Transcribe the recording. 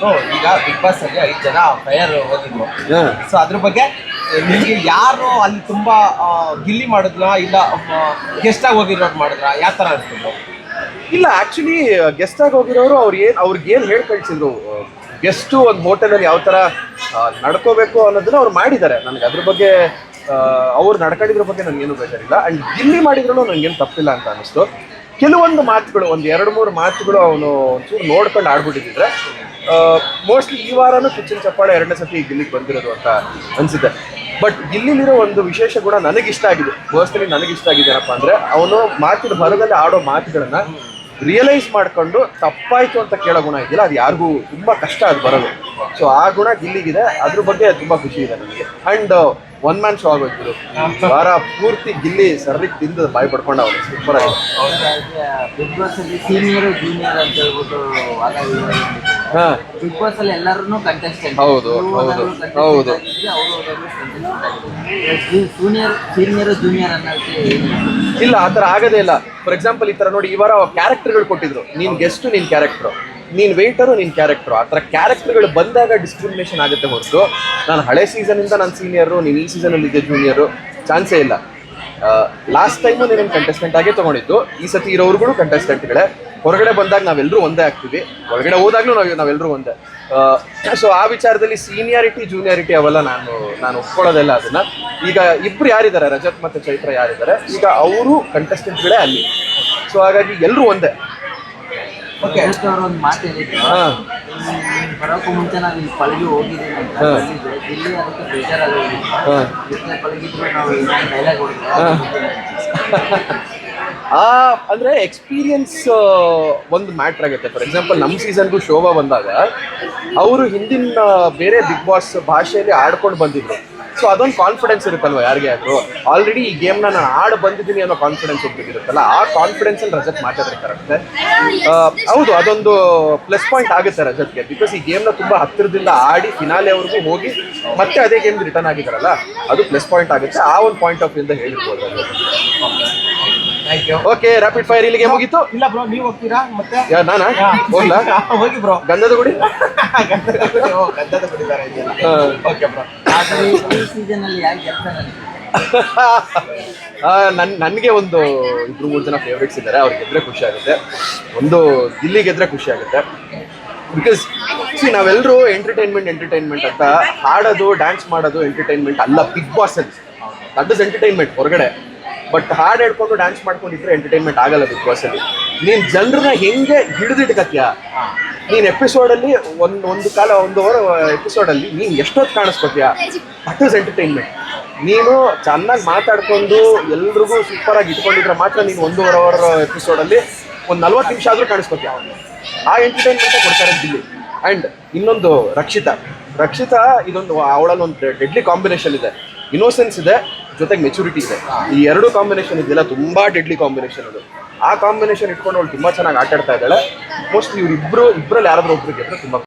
So ಈಗ big Boss ಅಲ್ಲಿ ಐದು ಜನ ಫೈರ್ ಹೋಗಿದ್ರು. ಸೊ ಅದ್ರ ಬಗ್ಗೆ ನಿಮ್ಗೆ ಯಾರು ಅಲ್ಲಿ ತುಂಬಾ ಆ, ಗಿಲ್ಲಿ ಮಾಡಿದ್ರ ಇಲ್ಲ ಗೆಸ್ಟ್ ಆಗಿ ಹೋಗಿರೋರು ಮಾಡಿದ್ರ ಯಾವ ತರ ಅನ್ಸ್ತಿದ್ರು ಇಲ್ಲ ಆಕ್ಚುಲಿ ಗೆಸ್ಟ್ ಆಗಿ ಹೋಗಿರೋರು ಅವ್ರು ಏನ್ ಅವ್ರಿಗೆ ಏನ್ ಹೇಳಿ ಕಳ್ಸಿದ್ರು ಗೆಸ್ಟು ಒಂದು ಹೋಟೆಲಲ್ಲಿ ಯಾವ ತರ ಆ, ನಡ್ಕೋಬೇಕು ಅನ್ನೋದನ್ನ ಅವ್ರು ಮಾಡಿದ್ದಾರೆ. ನನಗೆ ಅದ್ರ ಬಗ್ಗೆ ಆ, ಅವ್ರು ನಡ್ಕೊಂಡಿದ್ರ ಬಗ್ಗೆ ನನಗೇನು ಬೇಜಾರಿಲ್ಲ. ಅಂಡ್ ಗಿಲ್ಲಿ ಮಾಡಿದ್ರು ನನಗೇನು ತಪ್ಪಿಲ್ಲ ಅಂತ ಅನಿಸ್ತು ಕೆಲವೊಂದು ಮಾತುಗಳು, ಒಂದು ಎರಡು ಮೂರು ಮಾತುಗಳು ಅವನು ಒಂಚೂರು ನೋಡ್ಕೊಂಡು ಆಡ್ಬಿಟ್ಟಿದ್ರೆ ಮೋಸ್ಟ್ಲಿ ಈ ವಾರನೂ ಕಿಚ್ಚನ್ ಚಪ್ಪಾಳೆ ಎರಡನೇ ಸತಿ ಗಿಲ್ಲಿಗೆ ಬಂದಿರೋದು ಅಂತ ಅನಿಸುತ್ತೆ. ಬಟ್ ಗಿಲ್ಲಿಲಿರೋ ಒಂದು ವಿಶೇಷ ಗುಣ ನನಗಿಷ್ಟ ಆಗಿದೆ. ಪರ್ಸ್ನಲಿ ನನಗಿಷ್ಟ ಆಗಿದೆ ಏನಪ್ಪ ಅಂದ್ರೆ, ಅವನು ಮಾತಿನ ಹೊರಗಲ್ಲಿ ಆಡೋ ಮಾತುಗಳನ್ನ ರಿಯಲೈಸ್ ಮಾಡ್ಕೊಂಡು ತಪ್ಪಾಯಿತು ಅಂತ ಕೇಳೋ ಗುಣ ಇದೆಯಲ್ಲ ಅದು ಯಾರಿಗೂ ತುಂಬಾ ಕಷ್ಟ ಅದು ಬರೋದು. ಸೊ ಆ ಗುಣ ಗಿಲ್ಲಿಗಿದೆ ಅದ್ರ ಬಗ್ಗೆ ತುಂಬಾ ಖುಷಿ ಇದೆ ನನಗೆ ಅಂಡ್ ಒನ್ ಮ್ಯಾನ್ ಶೋ ಆಗೋಯ್ತು ವಾರ ಪೂರ್ತಿ ಗಿಲ್ಲಿ ಸರ್ರಿಗೆ ತಿಂದು ಬಾಯಿ ಪಡ್ಕೊಂಡು ಅವರು ಸೂಪರ್ ಬಿಗ್ ಬಾಸ್ ಅಲ್ಲಿ ಸೀನಿಯರ್ ಜೂನಿಯರ್ ಅಂತ ಹೇಳ್ಬಿಟ್ಟು ಹಾಂ. ಬಿಗ್ ಬಾಸ್ ಅಲ್ಲಿ ಎಲ್ಲರೂ ಕಂಟೆಸ್ಟೆಂಟ್ ಹೌದು, ಹೌದು, ಹೌದು. ಜೂನಿಯರ್ ಸೀನಿಯರ್ ಜೂನಿಯರ್ ಅನ್ನೋದಕ್ಕೆ ಇಲ್ಲ ಆ ಥರ ಆಗೋದೇ ಇಲ್ಲ. ಫಾರ್ ಎಕ್ಸಾಂಪಲ್ ಈ ಥರ ನೋಡಿ ಈ ವಾರ ಕ್ಯಾರೆಕ್ಟರ್ಗಳು ಕೊಟ್ಟಿದ್ರು. ನೀನ್ ಗೆಸ್ಟ್ ನೀನ್ ಕ್ಯಾರೆಕ್ಟರ್ ನೀನ್ ವೆಯ್ಟರು ನೀನ್ ಕ್ಯಾರೆಕ್ಟರ್ ಆ ಥರ ಕ್ಯಾರೆಕ್ಟರ್ಗಳು ಬಂದಾಗ ಡಿಸ್ಕ್ರಿಮಿನೇಷನ್ ಆಗುತ್ತೆ ಹೊರತು. ನಾನು ಹಳೆ ಸೀಸನ್ ಇಂದ ನಾನು ಸೀನಿಯರು ನೀನು ಈ ಸೀಸನ್ ಅಲ್ಲಿ ಇದ್ದೆ ಜೂನಿಯರು ಚಾನ್ಸೇ ಇಲ್ಲ. ಲಾಸ್ಟ್ ಟೈಮು ನೀನು ಕಂಟೆಸ್ಟೆಂಟ್ ಆಗೇ ತಗೊಂಡಿದ್ದು. ಈ ಸತಿ ಇರೋರ್ಗಳು ಕಂಟೆಸ್ಟೆಂಟ್ಗಳೇ ಹೊರಗಡೆ ಬಂದಾಗ ನಾವೆಲ್ಲರೂ ಒಂದೇ ಆಗ್ತೀವಿ. ಹೊರಗಡೆ ಹೋದಾಗ್ಲೂ ನಾವು ನಾವೆಲ್ಲರೂ ಒಂದೇ. ಸೊ ಆ ವಿಚಾರದಲ್ಲಿ ಸೀನಿಯಾರಿಟಿ ಜೂನಿಯಾರಿಟಿ ಅವೆಲ್ಲ ನಾನು ನಾನು ಒಪ್ಕೊಳ್ಳೋದೆಲ್ಲ ಅದನ್ನ. ಈಗ ಇಬ್ರು ಯಾರಿದ್ದಾರೆ? ರಜತ್ ಮತ್ತೆ ಚೈತ್ರ ಯಾರಿದ್ದಾರೆ? ಈಗ ಅವರು ಕಂಟೆಸ್ಟೆಂಟ್ಗಳೇ ಅಲ್ಲಿ. ಸೊ ಹಾಗಾಗಿ ಎಲ್ಲರೂ ಒಂದೇ. ಓಕೆ. ರಜತ್ ಅವ್ರು ಒಂದು ಮಾತು ಹೇಳಿದ್ರು ನೀನ್ ಬರೋಕ್ಕೂ ಮುಂಚೆ ನಾವು ಇಲ್ಲಿ ಪಳಗಿ ಹೋಗಿದ್ದೀನಿ ಅಂತ ಹಾ. ಬಂದಿದ್ದೆ. ಇಲ್ಲಿ ಅದಕ್ಕೆ ಬೇಜಾರಲ್ಲಿ ಹೋಗಿದ್ದೆ. ಹಾ. ಪಳಗಿದ್ರು ನಾವು ಇನ್ನೊಂದು ಡೈಲಾಗ್ ಆ ಅಂದ್ರೆ ಎಕ್ಸ್ಪೀರಿಯನ್ಸ್ ಒಂದು ಮ್ಯಾಟ್ರ್ ಆಗುತ್ತೆ. ಫಾರ್ ಎಕ್ಸಾಂಪಲ್ ನಮ್ಮ ಸೀಸನ್ಗೂ ಶೋಭಾ ಬಂದಾಗ ಅವರು ಹಿಂದಿನ ಬೇರೆ ಬಿಗ್ ಬಾಸ್ ಭಾಷೆಯಲ್ಲಿ ಆಡ್ಕೊಂಡು ಬಂದಿದ್ರು. ಸೊ ಅದೊಂದು ಕಾನ್ಫಿಡೆನ್ಸ್ ಇರುತ್ತಲ್ವ ಯಾರಿಗೆ ಆದ್ರೂ? ಆಲ್ರೆಡಿ ಈ ಗೇಮ್ನ ನಾನು ಆಡ್ ಬಂದಿದ್ದೀನಿ ಅನ್ನೋ ಕಾನ್ಫಿಡೆನ್ಸ್ ಒಬ್ಬರಿಗಿರುತ್ತಲ್ಲ ಆ ಕಾನ್ಫಿಡೆನ್ಸ್ ಅಲ್ಲಿ ರಜತ್ ಕರೆಕ್ಟ್ ಆ, ಹೌದು ಅದೊಂದು ಪ್ಲಸ್ ಪಾಯಿಂಟ್ ಆಗುತ್ತೆ ರಜತ್ಗೆ ಬಿಕಾಸ್ ಈ ಗೇಮ್ನ ತುಂಬಾ ಹತ್ತಿರದಿಂದ ಆಡಿ ಫಿನಾಲೆವರೆಗೂ ಹೋಗಿ ಮತ್ತೆ ಅದೇ ಗೇಮ್ ರಿಟರ್ನ್ ಆಗಿದಾರಲ್ಲ ಅದು ಪ್ಲಸ್ ಪಾಯಿಂಟ್ ಆಗುತ್ತೆ. ಆ ಒಂದು ಪಾಯಿಂಟ್ ಆಫ್ ಇಂದ ಹೇಳಿರ್ಬೋದು thank you okay rapid fire ಇಲ್ಲಿಗೆ ಮುಗಿತು. ಇಲ್ಲ ಬ್ರೋ ನೀವು ಹೋಗ್ತೀರಾ? ಮತ್ತೆ? ಯಾ ನಾನಾ? ಹೋಗ್ಲಾ? ಹೋಗಿ ಬ್ರೋ ಗಂಧದ ಗುಡಿ? ಗಂಧದ ಗುಡಿ. ಓಕೆ ಬ್ರೋ ಆದರೆ ಈ ಸೀಸನ್ ಅಲ್ಲಿ ಯಾರು ಗೆಲ್ತಾರೆ ಅಂತ ನನ್, ನನಗೆ ಒಂದು ಇಬ್ರು ಮೂರು ಜನ ಫೇವ್ರೇಟ್ಸ್ ಇದ್ದಾರೆ. ಅವ್ರಿಗೆ ಗೆದ್ರೆ ಖುಷಿ ಆಗುತ್ತೆ. ಒಂದು ದಿಲ್ಲಿ ಗೆದ್ರೆ ಖುಷಿ ಆಗುತ್ತೆ. ಬಿಕಾಸ್ ಸಿ ನಾವೆಲ್ಲರೂ ಎಂಟರ್ಟೈನ್ಮೆಂಟ್ ಎಂಟರ್ಟೈನ್ಮೆಂಟ್ ಅಂತ ಹಾಡೋದು ಡ್ಯಾನ್ಸ್ ಮಾಡೋದು ಎಂಟರ್ಟೈನ್ಮೆಂಟ್ ಅಲ್ಲ ಬಿಗ್ ಬಾಸ್ ಅಲ್ಲಿ. ದಟ್ ಇಸ್ ಎಂಟರ್ಟೈನ್ಮೆಂಟ್ ಹೊರಗಡೆ. ಬಟ್ ಹಾಡು ಹೇಳ್ಕೊಂಡು ಡ್ಯಾನ್ಸ್ ಮಾಡ್ಕೊಂಡಿದ್ರೆ ಎಂಟರ್ಟೈನ್ಮೆಂಟ್ ಆಗಲ್ಲ ಬಿಗ್ ಬಾಸ್ ಅಲ್ಲಿ. ನೀನ್ ಜನರನ್ನ ಹೆಂಗೆ ಹಿಡಿದಿಟ್ಕತ್ಯಾ? ನೀನ್ ಎಪಿಸೋಡ್ ಅಲ್ಲಿ ಒಂದ್, ಒಂದು ಕಾಲ, ಒಂದು ಅವರ್ ಎಪಿಸೋಡ್ ಅಲ್ಲಿ ನೀನ್ ಎಷ್ಟೊತ್ತು ಕಾಣಿಸ್ಕೊತೀಯ? ಅಟ್ ಇಸ್ ಎಂಟರ್ಟೈನ್ಮೆಂಟ್ ನೀನು ಚೆನ್ನಾಗಿ ಮಾತಾಡ್ಕೊಂಡು ಎಲ್ರಿಗೂ ಸೂಪರ್ ಆಗಿ ಇಟ್ಕೊಂಡಿದ್ರೆ ಮಾತ್ರ ನೀನು ಒಂದೂವರೆ ಅವರ್ ಎಪಿಸೋಡ್ ಅಲ್ಲಿ ಒಂದು ನಲ್ವತ್ತು ನಿಮಿಷ ಆದ್ರೂ ಕಾಣಿಸ್ಕೊತ್ಯಾ ಆ ಎಂಟರ್ಟೈನ್ಮೆಂಟ್ ಕೊಡ್ತಾರೆ ದಿಲ್ಲಿ ಅಂಡ್ ಇನ್ನೊಂದು ರಕ್ಷಿತಾ. ರಕ್ಷಿತಾ ಇದೊಂದು ಅವಳಲ್ಲಿ ಒಂದು ಡೆಡ್ಲಿ ಕಾಂಬಿನೇಷನ್ ಇದೆ. ಇನ್ನೋಸೆನ್ಸ್ ಇದೆ. ಜೊತೆಗೆ ಮೆಚುರಿಟಿ ಇದೆ. ಈ ಎರಡು ಕಾಂಬಿನೇಷನ್ ಇದೆಯಲ್ಲ ತುಂಬಾ ಡೆಡ್ಲಿ ಕಾಂಬಿನೇಷನ್ ಅದು. ಆ ಕಾಂಬಿನೇಷನ್ ಇಟ್ಕೊಂಡು ಅವಳು ತುಂಬಾ ಚೆನ್ನಾಗಿ ಆಟ ಆಡ್ತಾ ಇದ್ದಾಳೆ. ಮೋಸ್ಟ್ಲಿ ಇವ್ರಿಬ್ರು ಇಬ್ಬರಲ್ಲಿ ಯಾರಾದ್ರೂ ಒಬ್ರು ಗೆದ್ರೆ ತುಂಬಾ